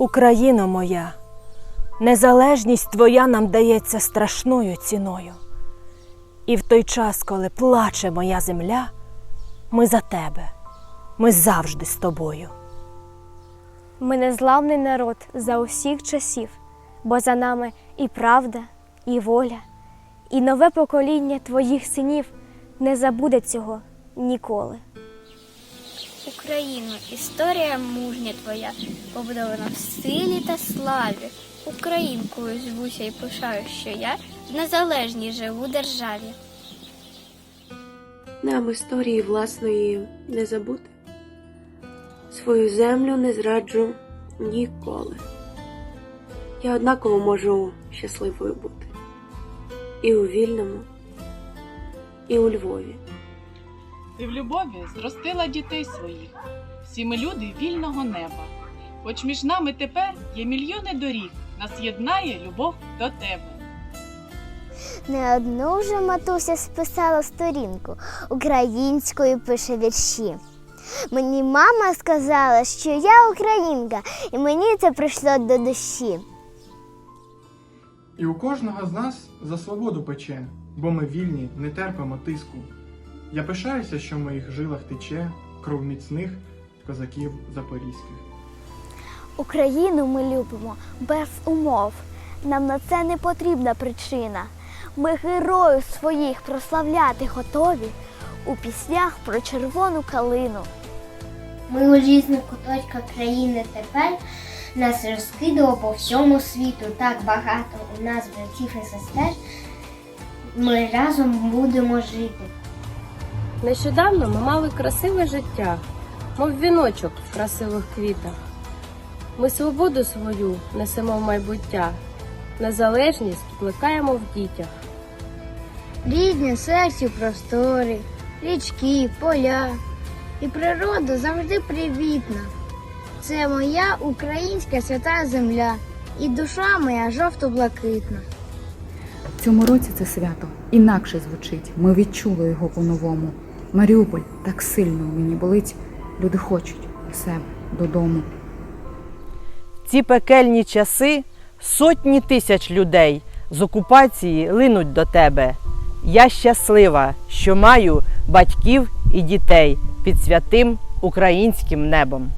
Україно моя, незалежність твоя нам дається страшною ціною. І в той час, коли плаче моя земля, ми за тебе, ми завжди з тобою. Ми незламний народ за усіх часів, бо за нами і правда, і воля, і нове покоління твоїх синів не забуде цього ніколи. Україно, історія мужня твоя, побудована в силі та славі. Українкою звуся і пишаю, що я в незалежній живу державі. Нам історії власної не забути. Свою землю не зраджу ніколи. Я однаково можу щасливою бути. І у вільному, і у Львові. Ти в любові зростила дітей своїх, всі ми люди вільного неба. Хоч між нами тепер є мільйони доріг, нас єднає любов до тебе. Не одну вже матуся списала сторінку, українською пише вірші. Мені мама сказала, що я українка, і мені це прийшло до душі. І у кожного з нас за свободу пече, бо ми вільні, не терпимо тиску. Я пишаюся, що в моїх жилах тече кров міцних козаків запорізьких. Україну ми любимо без умов. Нам на це не потрібна причина. Ми героїв своїх прославляти готові у піснях про червону калину. Ми у різних куточках країни тепер нас розкидало по всьому світу так багато у нас братів і сестер. Ми разом будемо жити. Нещодавно ми мали красиве життя, мов віночок в красивих квітах. Ми свободу свою несемо в майбуття, незалежність плекаємо в дітях. Рідні серцю простори, річки, поля. І природа завжди привітна. Це моя українська свята земля, і душа моя жовто-блакитна. В цьому році це свято інакше звучить. Ми відчули його по-новому. Маріуполь так сильно мені болить. Люди хочуть до себе, додому. В ці пекельні часи сотні тисяч людей з окупації линуть до тебе. Я щаслива, що маю батьків і дітей під святим українським небом.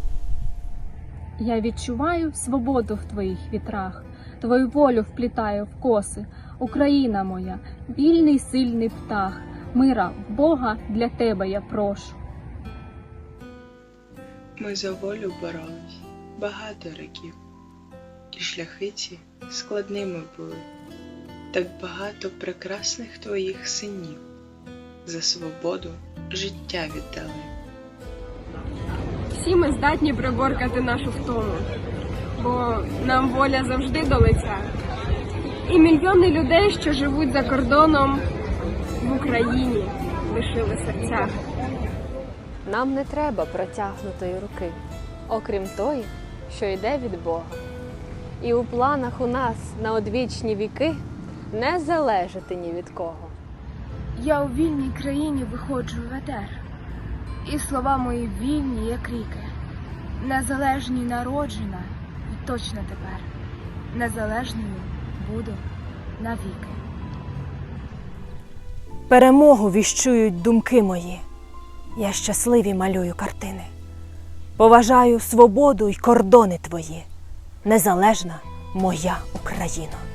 Я відчуваю свободу в твоїх вітрах, твою волю вплітаю в коси. Україна моя, вільний сильний птах, мира в Бога для тебе я прошу. Ми за волю боролись багато років, і шляхи ці складними були. Так багато прекрасних твоїх синів за свободу життя віддали. Всі ми здатні приборкати нашу втому, бо нам воля завжди до лиця. І мільйони людей, що живуть за кордоном в Україні, лишили серця. Нам не треба протягнутої руки, окрім тої, що йде від Бога. І у планах у нас на одвічні віки не залежати ні від кого. Я у вільній країні виходжу в етер, і слова мої вільні, як ріки. Незалежній народжена, і точно тепер. Незалежною буду навіки. Перемогу віщують думки мої. Я щасливі малюю картини. Поважаю свободу й кордони твої. Незалежна моя Україна.